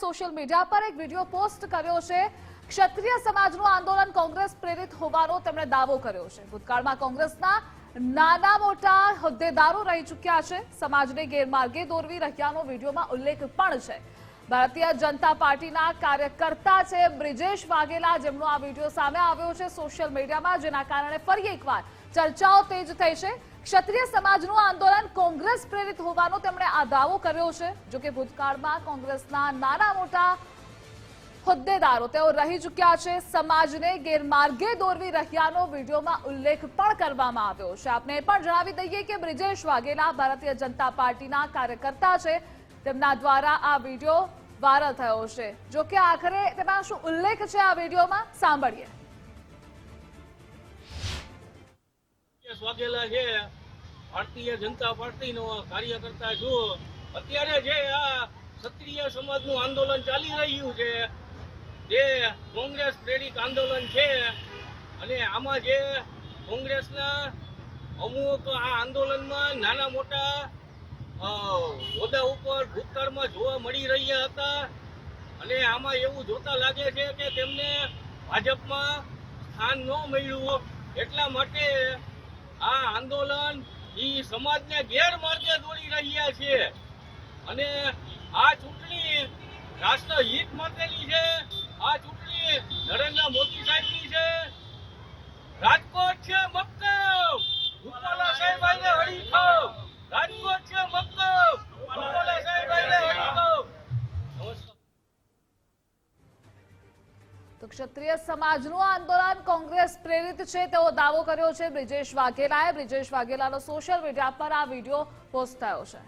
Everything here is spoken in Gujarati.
સોશિયલ મીડિયા પર એક વીડિયો પોસ્ટ કર્યો છે. ક્ષત્રિય સમાજનું આંદોલન કોંગ્રેસ પ્રેરિત હોવાનો તેમણે દાવો કર્યો છે. ભૂતકાળમાં કોંગ્રેસના નાના મોટા હોદ્દેદારો રહી ચૂક્યા છે. સમાજને ગેરમાર્ગે દોરવી રહ્યાનો વિડીયોમાં ઉલ્લેખ પણ છે. ભારતીય જનતા પાર્ટીના કાર્યકર્તા છે બ્રિજેશ વાઘેલા, જેમનો આ વીડિયો સામે આવ્યો છે સોશિયલ મીડિયામાં, જેના કારણે ફરી એકવાર ચર્ચાઓ તેજ થઈ છે. ક્ષત્રિય સમાજનું આંદોલન કોંગ્રેસ પ્રેરિત હોવાનો તેમણે આ દાવો કર્યો છે. જો કે ભૂતકાળમાં કોંગ્રેસના નાના મોટા હોદ્દેદારો તેઓ રહી ચૂક્યા છે. સમાજને ગેરમાર્ગે દોરવી રહ્યાનો વિડીયોમાં ઉલ્લેખ પણ કરવામાં આવ્યો છે. આપને પણ જણાવી દઈએ કે બ્રિજેશ વાઘેલા ભારતીય જનતા પાર્ટીના કાર્યકર્તા છે. તેમના દ્વારા આ વીડિયો વાયરલ થયો છે. જો કે આખરે તેમાં શું ઉલ્લેખ છે આ વિડીયોમાં, સાંભળીએ. વાઘેલા છે. ભારતીય જનતા પાર્ટીનો કાર્યકર્તા છું. અત્યારે જે આ ક્ષત્રિય સમાજનું આંદોલન ચાલી રહ્યું છે, જે કોંગ્રેસ પ્રેરિત આંદોલન છે, અને આમાં જે કોંગ્રેસના અમુક આ આંદોલનમાં નાના મોટા હોદ્દા ઉપર ભૂતકાળમાં જોવા મળી રહ્યા હતા. અને આમાં એવું જોતા લાગે છે કે તેમને ભાજપમાં સ્થાન ન મળ્યું. એટલા માટે આ આંદોલન ઈ સમાજને ગેરમાર્ગે દોરી રહ્યા છે. અને આ ચૂંટણી રાષ્ટ્ર હિત માટેની છે, આ ચૂંટણી નરેન્દ્ર મોદી સાહેબની છે. રાજકોટ છે તો ક્ષત્રિય સમાજનું આંદોલન કોંગ્રેસ પ્રેરિત છે, તેવો દાવો કર્યો છે બ્રિજેશ વાઘેલાએ. બ્રિજેશ વાઘેલાનો સોશિયલ મીડિયા પર આ વીડિયો પોસ્ટ થયો છે.